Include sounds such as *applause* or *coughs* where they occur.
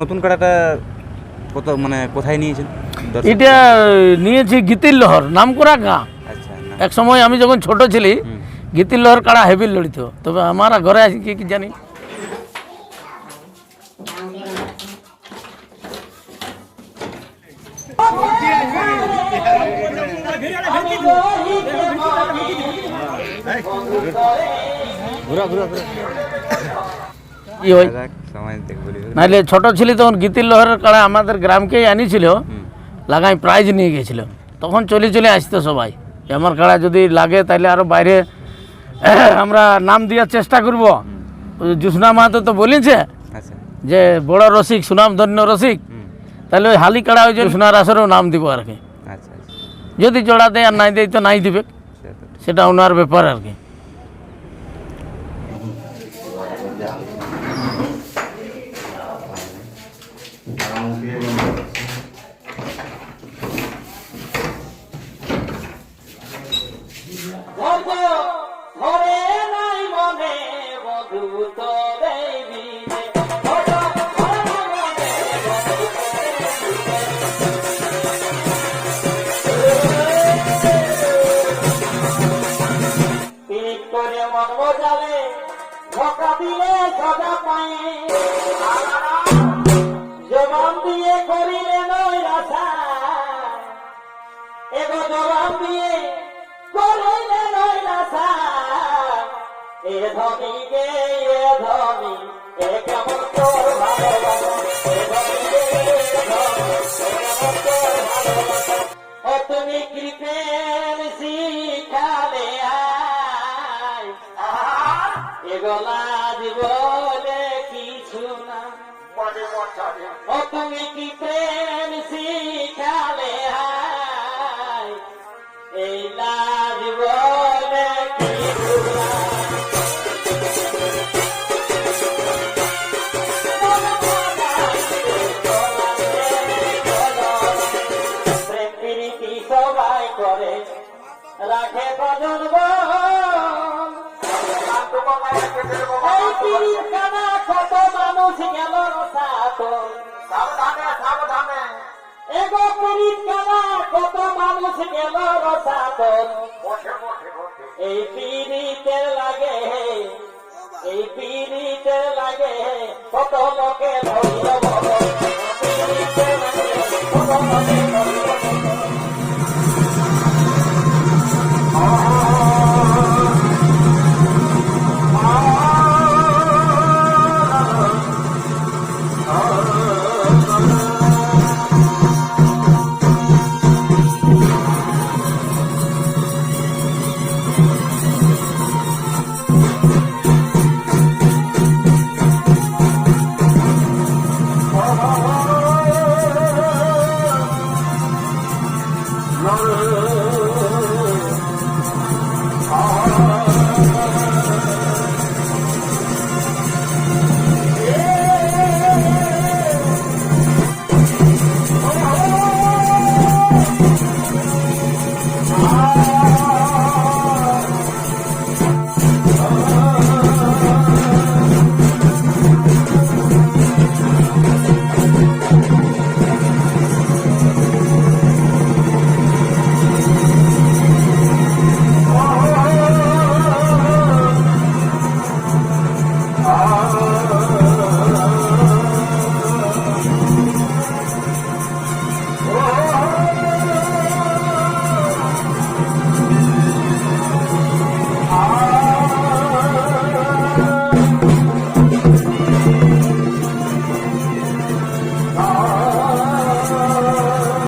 নতুন কাড়াটা কত মানে কোথায় নিয়েছেন? এটা নিয়েছি গীতির লহর নাম করা গাঁ। আচ্ছা এক সময় আমি যখন ছোট ছিলি। গীতির লহর কাড়া হেভি লড়িত। তবে আমার ঘরে আছে কি কি জানি? ঘুরা ঘুরা ঘুরা। কি হয় নাহলে ছোট ছিলি তখন গীতির লহরের কাড়া আমাদের গ্রামকেই আনিছিল। লাগাই প্রাইজ নিয়ে গেছিল। তখন চলে চলে আসতো সবাই। আমার কাড়া যদি লাগে তাহলে আরও বাইরে *coughs* আমরা নাম দেওয়ার চেষ্টা করব। জুসনা মাহাতো তো বলেছে আচ্ছা। যে বড় রসিক সুনাম ধন্য রসিক। তাহলে ওই হালি কাড়া ওই যে সোনার আসরেও নাম দিব আর কি। আচ্ছা আচ্ছা। যদি জোড়া দেয় আর নাই দেয় তো নাই দিবে। সেটা ওনার ব্যাপার আর কি। বোঝালে ধোকা দিলে সদা পায়ে। জবান দিয়ে করিলে নয় রাধা এগো জবান দিয়ে করিলে নয় রাধা এ ধনী গে এ ধনী এ কেমন তোর ভালোবাসা? এগোলা জীবনে কিছু না। ও তুমি কি প্রেম শিখালে হায়? এই লাজ বলে কিছু না। সবাই করে। রাখে ভজন এই পিড়ির কানা কত মানুষ গেল সাতন এগো পিড়ির কানা কত মানুষ গেল সাতন এই পিড়িতে লাগে এই কত লোকে ধৈর্য